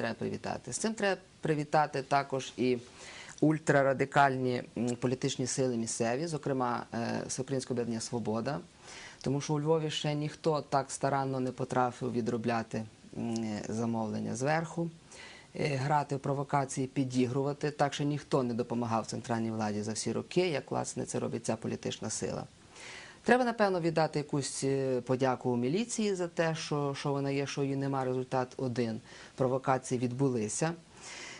треба привітати? З цим треба привітати також і ультрарадикальні політичні сили місцеві, зокрема е, Всеукраїнське об'єднання Свобода. Тому що у Львові ще ніхто так старанно не потрафив відробляти замовлення зверху, е, грати в провокації, підігрувати. Так що ніхто не допомагав центральній владі за всі роки, як власне це робить ця політична сила. Треба, напевно, віддати якусь е, подяку міліції за те, що, що вона є, що її нема. Результат один. Провокації відбулися.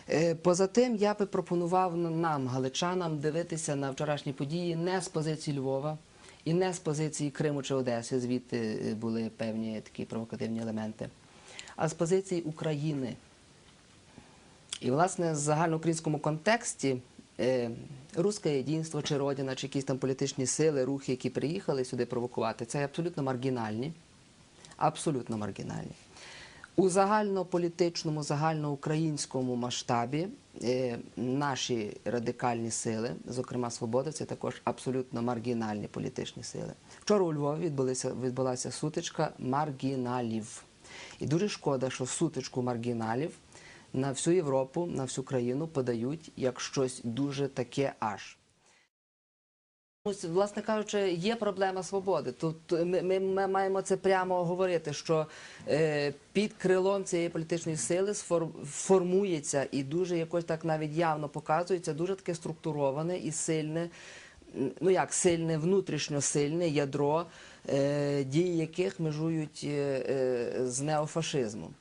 Е, Поза тим, я би пропонував нам, галичанам, дивитися на вчорашні події не з позиції Львова і не з позиції Криму чи Одеси, звідти е, були певні такі провокативні елементи, а з позиції України. І, власне, в загальноукраїнському контексті е, русське єдинство чи Родина, чи якісь там політичні сили, рухи, які приїхали сюди провокувати, це абсолютно маргінальні. Абсолютно маргінальні. У загальнополітичному, загальноукраїнському масштабі е, наші радикальні сили, зокрема Свобода, це також абсолютно маргінальні політичні сили. Вчора у Львові відбулася, відбулася сутичка маргіналів. І дуже шкода, що сутичку маргіналів на всю Європу, на всю країну подають як щось дуже таке аж. Ось, власне кажучи, є проблема свободи. Тут ми, ми, маємо це прямо говорити, що е, під крилом цієї політичної сили формується і дуже якось так навіть явно показується дуже таке структуроване і сильне, ну як сильне, внутрішньо сильне ядро, дії яких межують е, е, з неофашизмом.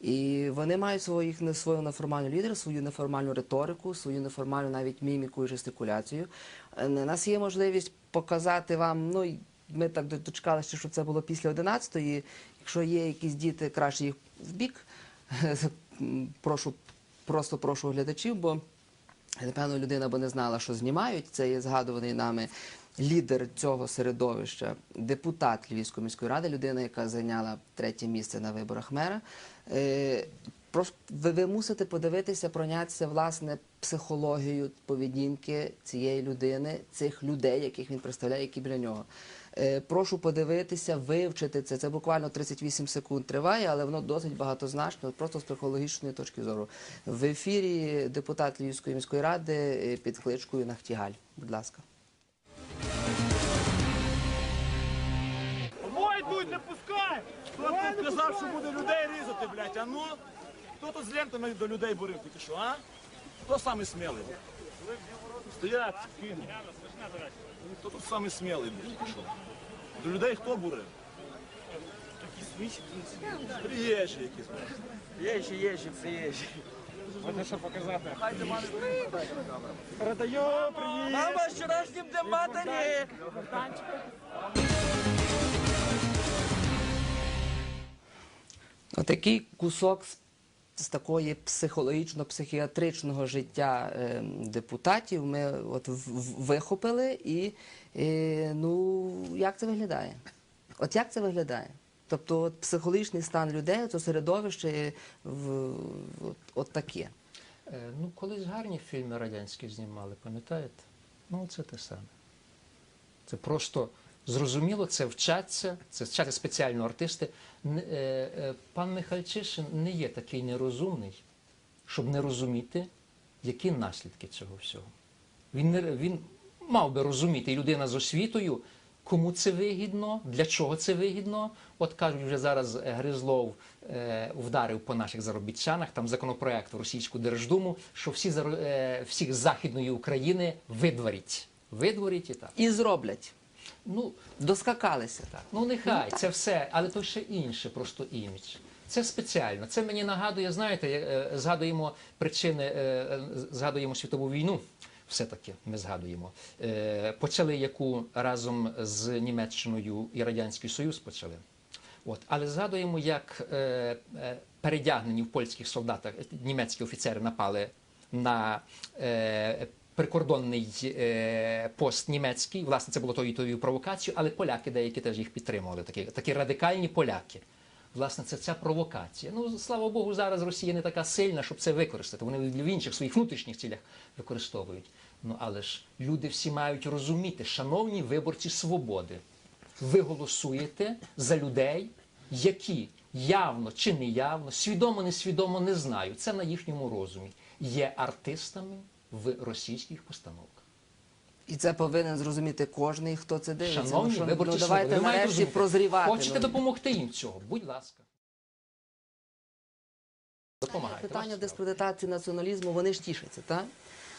І вони мають своїх свою неформальну лідера, свою неформальну риторику, свою неформальну навіть міміку і жестикуляцію. Е, У нас є можливість показати вам. Ну ми так дочекалися, що це було після 11-ї. Якщо є якісь діти, краще їх в бік. Прошу, просто прошу глядачів, бо напевно людина або не знала, що знімають. Це є згадуваний нами лідер цього середовища, депутат Львівської міської ради, людина, яка зайняла третє місце на виборах мера. Е, ви, ви мусите подивитися, пронятися власне психологією поведінки цієї людини, цих людей, яких він представляє, які біля нього. Е, прошу подивитися, вивчити це. Це буквально 38 секунд триває, але воно досить багатозначно, просто з психологічної точки зору. В ефірі депутат Львівської міської ради е, під кличкою Нахтігаль. Будь ласка. Ой, йдуть, не пускай! Хто тут казав, що буде людей різати, блядь, а ну? Хто тут з лентами до людей бурив тільки що, а? Хто самий смілий? Стоять, кину. Хто тут самий смілий, блядь, тільки що? До людей хто бурив? Приїжджі якісь, блядь. Є ще, є ще, приїжджі. Буде що показати. Передаю, привіт. Мама, вчорашнім днем матері. Отакий кусок з, з такої психологічно-психіатричного життя е, депутатів ми от вихопили і, е, ну, як це виглядає? От як це виглядає? Тобто от психологічний стан людей, це середовище е, в, от, от таке. Е, Ну, колись гарні фільми радянські знімали, пам'ятаєте? Ну, це те саме. Це просто зрозуміло, це вчаться, це вчаться спеціально артисти. Н- е, е, Пан Михальчишин не є такий нерозумний, щоб не розуміти, які наслідки цього всього. Він, не, він мав би розуміти, і людина з освітою, кому це вигідно, для чого це вигідно. От кажуть, вже зараз е, Гризлов е, вдарив по наших заробітчанах, там законопроект в російську Держдуму, що всі, е, всіх Західної України видворіть. Видворіть і так. І зроблять. Ну, Доскакалися. так. Ну нехай, це все, але то ще інше, просто імідж. Це спеціально. Це мені нагадує, знаєте, е, згадуємо причини, е, згадуємо світову війну. Все-таки ми згадуємо. Е, Почали яку разом з Німеччиною і Радянський Союз почали. От. Але згадуємо, як е, е, передягнені в польських солдатах німецькі офіцери напали на прикордонний пост німецький. Власне, це було тою і тою провокацією, але поляки деякі теж їх підтримували. Такі, такі радикальні поляки. Власне, це ця провокація. Ну, слава Богу, зараз Росія не така сильна, щоб це використати. Вони в інших своїх внутрішніх цілях використовують. Ну але ж люди всі мають розуміти, шановні виборці свободи, ви голосуєте за людей, які явно чи неявно, свідомо, несвідомо не знаю. Це на їхньому розумі. Є артистами в російських постановках. І це повинен зрозуміти кожний, хто це дивиться. Шановні, ну, що, виборці, ну, давайте ви нарешті розуміти. прозрівати. Хочете ну. допомогти їм цього? Будь ласка. Допомагайте. Питання дискредитації націоналізму, вони ж тішаться, так?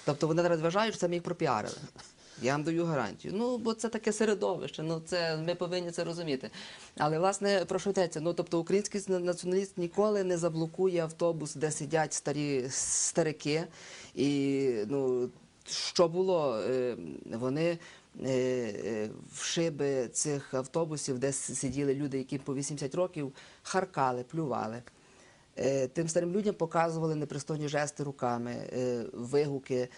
Тобто вони зараз вважають, що це ми їх пропіарили. Я вам даю гарантію. Ну, бо це таке середовище, ну це ми повинні це розуміти. Але власне про що йдеться? Ну тобто український націоналіст ніколи не заблокує автобус, де сидять старі старики. І ну, що було? Е, Вони е, е, в шиби цих автобусів, де сиділи люди, які по 80 років, харкали, плювали. Тим старим людям показували непристойні жести руками, вигуки.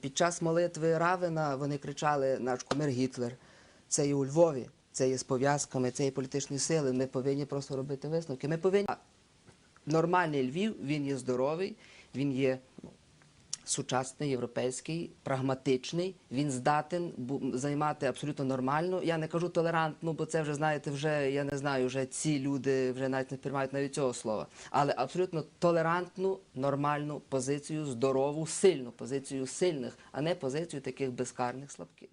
Під час молитви Равена вони кричали наш кумир Гітлер. Це є у Львові, це є з пов'язками, це є політичні сили. Ми повинні просто робити висновки. Ми повинні нормальний Львів, він є здоровий, він є сучасний, європейський, прагматичний. Він здатен займати абсолютно нормально. Я не кажу толерантну, бо це вже знаєте, вже я не знаю, вже ці люди вже навіть не приймають навіть цього слова. Але абсолютно толерантну, нормальну позицію, здорову, сильну позицію сильних, а не позицію таких безкарних слабких.